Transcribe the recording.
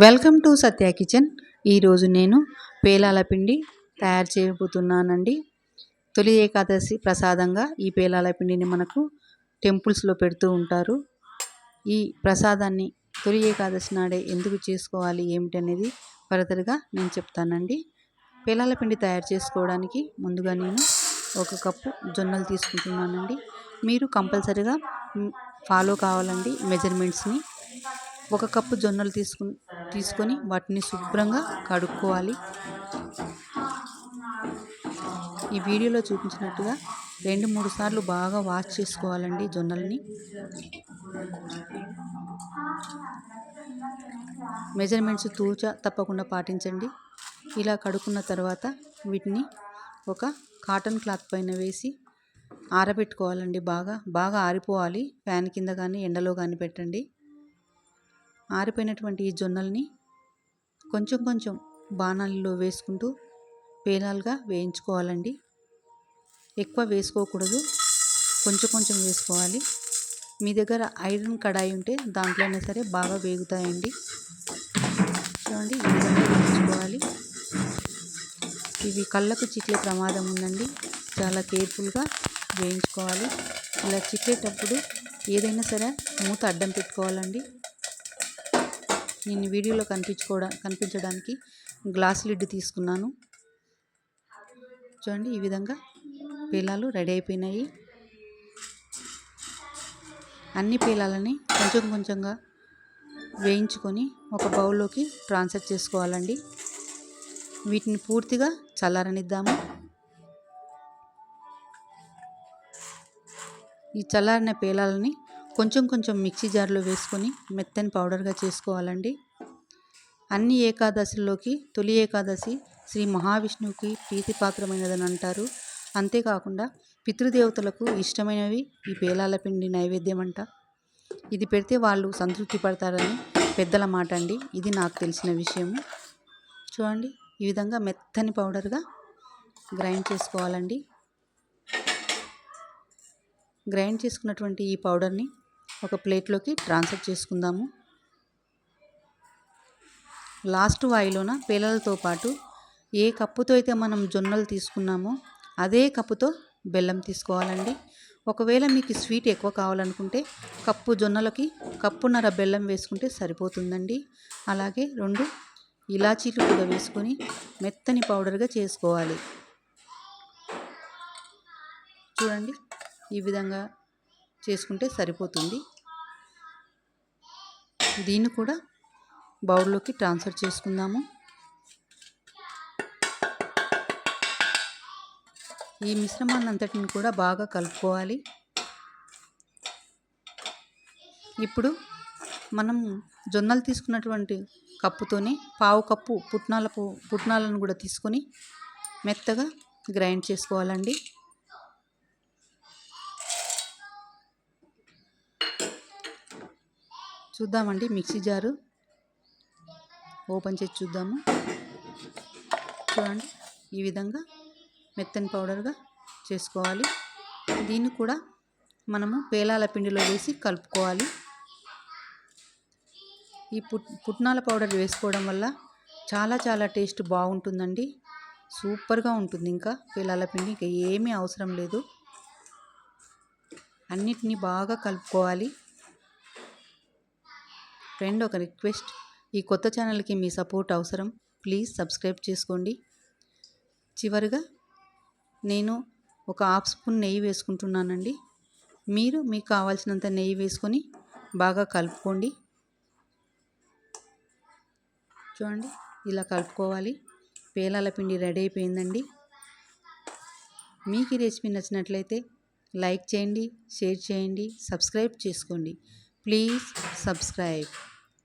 Welcome to Satya kitchen. ఈరోజు నేను పేలాల పిండి తయారు చేయబోతున్నానండి. తొలి ఏకాదశి ప్రసాదంగా ఈ పేలాల పిండిని మనకు టెంపుల్స్లో పెడుతూ ఉంటారు. ఈ ప్రసాదాన్ని తొలి ఏకాదశి నాడే ఎందుకు చేసుకోవాలి ఏమిటనేది ఫర్దర్గా నేను చెప్తానండి. పేలాల పిండి తయారు చేసుకోవడానికి ముందుగా నేను ఒక కప్పు జొన్నలు తీసుకుంటున్నానండి. మీరు కంపల్సరిగా ఫాలో కావాలండి మెజర్మెంట్స్ని. ఒక కప్పు జొన్నలు తీసుకు తీసుకొని వాటిని శుభ్రంగా కడుక్కోవాలి. ఈ వీడియోలో చూపించినట్టుగా రెండు మూడు సార్లు బాగా వాష్ చేసుకోవాలండి జొన్నల్ని. మెజర్మెంట్స్ తూచ తప్పకుండా పాటించండి. ఇలా కడుక్కున్న తర్వాత వీటిని ఒక కాటన్ క్లాత్ పైన వేసి ఆరబెట్టుకోవాలండి బాగా. బాగా ఆరిపోవాలి. ఫ్యాన్ కింద కానీ ఎండలో కానీ పెట్టండి. ఆరిపోయినటువంటి ఈ జొన్నల్ని కొంచెం కొంచెం బాణాలలో వేసుకుంటూ పేలాలుగా వేయించుకోవాలండి. ఎక్కువ వేసుకోకూడదు. కొంచెం కొంచెం వేసుకోవాలి. మీ దగ్గర ఐరన్ కడాయి ఉంటే దాంట్లోనే సరే బాగా వేగుతాయండి. చూడండి ఈ విధంగా వేయించుకోవాలి. ఇవి కళ్ళకు చిట్లే ప్రమాదం ఉందండి. చాలా కేర్ఫుల్గా వేయించుకోవాలి. ఇలా చిట్లేటప్పుడు ఏదైనా సరే మూత అడ్డం పెట్టుకోవాలండి. నేను వీడియోలో కనిపించుకోవడా కనిపించడానికి గ్లాస్ లిడ్ తీసుకున్నాను. చూడండి ఈ విధంగా పేలాలు రెడీ అయిపోయినాయి. అన్ని పేలాలని కొంచెం కొంచెంగా వేయించుకొని ఒక బౌల్లోకి ట్రాన్స్ఫర్ చేసుకోవాలండి. వీటిని పూర్తిగా చల్లారనిద్దాము. ఈ చల్లారిన పేలాలని కొంచెం కొంచెం మిక్సీ జార్లో వేసుకొని మెత్తని పౌడర్గా చేసుకోవాలండి. అన్ని ఏకాదశిలోకి తొలి ఏకాదశి శ్రీ మహావిష్ణువుకి ప్రీతిపాత్రమైనదని అంటారు. అంతేకాకుండా పితృదేవతలకు ఇష్టమైనవి ఈ పేలాల పిండి నైవేద్యం అంట ఇది పెడితే వాళ్ళు సంతృప్తి పడతారని పెద్దల మాట అండి ఇది నాకు తెలిసిన విషయము. చూడండి ఈ విధంగా మెత్తని పౌడర్గా గ్రైండ్ చేసుకోవాలండి. గ్రైండ్ చేసుకున్నటువంటి ఈ పౌడర్ని ఒక ప్లేట్లోకి ట్రాన్స్ఫర్ చేసుకుందాము. లాస్ట్ వాయిలోన పేలలతో పాటు ఏ కప్పుతో అయితే మనం జొన్నలు తీసుకున్నామో అదే కప్పుతో బెల్లం తీసుకోవాలండి. ఒకవేళ మీకు స్వీట్ ఎక్కువ కావాలనుకుంటే కప్పు జొన్నలకి కప్పున్నర బెల్లం వేసుకుంటే సరిపోతుందండి. అలాగే రెండు ఇలాచీలు కూడా వేసుకొని మెత్తని పౌడర్గా చేసుకోవాలి. చూడండి ఈ విధంగా చేసుకుంటే సరిపోతుంది. దీన్ని కూడా బౌల్లోకి ట్రాన్స్ఫర్ చేసుకుందాము. ఈ మిశ్రమాన్ని అంతటిని కూడా బాగా కలుపుకోవాలి. ఇప్పుడు మనం జొన్నలు తీసుకున్నటువంటి కప్పుతోనే పావు కప్పు పుట్నాల పుట్నాలను కూడా తీసుకొని మెత్తగా గ్రైండ్ చేసుకోవాలండి. చూద్దామండి మిక్సీ జారు. ఓపెన్ చేసి చూద్దాము. చూడండి ఈ విధంగా మెత్తని పౌడర్గా చేసుకోవాలి. దీన్ని కూడా మనము పేలాల పిండిలో వేసి కలుపుకోవాలి. ఈ పుట్ పుట్నాల పౌడర్ వేసుకోవడం వల్ల చాలా చాలా టేస్ట్ బాగుంటుందండి. సూపర్గా ఉంటుంది ఇంకా పేలాల పిండి ఇంకా ఏమీ అవసరం లేదు. అన్నిటినీ బాగా కలుపుకోవాలి. ఫ్రెండ్ ఒక రిక్వెస్ట్. ఈ కొత్త ఛానల్కి మీ సపోర్ట్ అవసరం. ప్లీజ్ సబ్స్క్రైబ్ చేసుకోండి. చివరిగా నేను ఒక హాఫ్ స్పూన్ నెయ్యి వేసుకుంటున్నానండి. మీరు మీకు కావాల్సినంత నెయ్యి వేసుకొని బాగా కలుపుకోండి. చూడండి ఇలా కలుపుకోవాలి. పేలాల పిండి రెడీ అయిపోయిందండి. మీకు ఈ రెసిపీ నచ్చినట్లయితే లైక్ చేయండి షేర్ చేయండి సబ్స్క్రైబ్ చేసుకోండి. Please subscribe.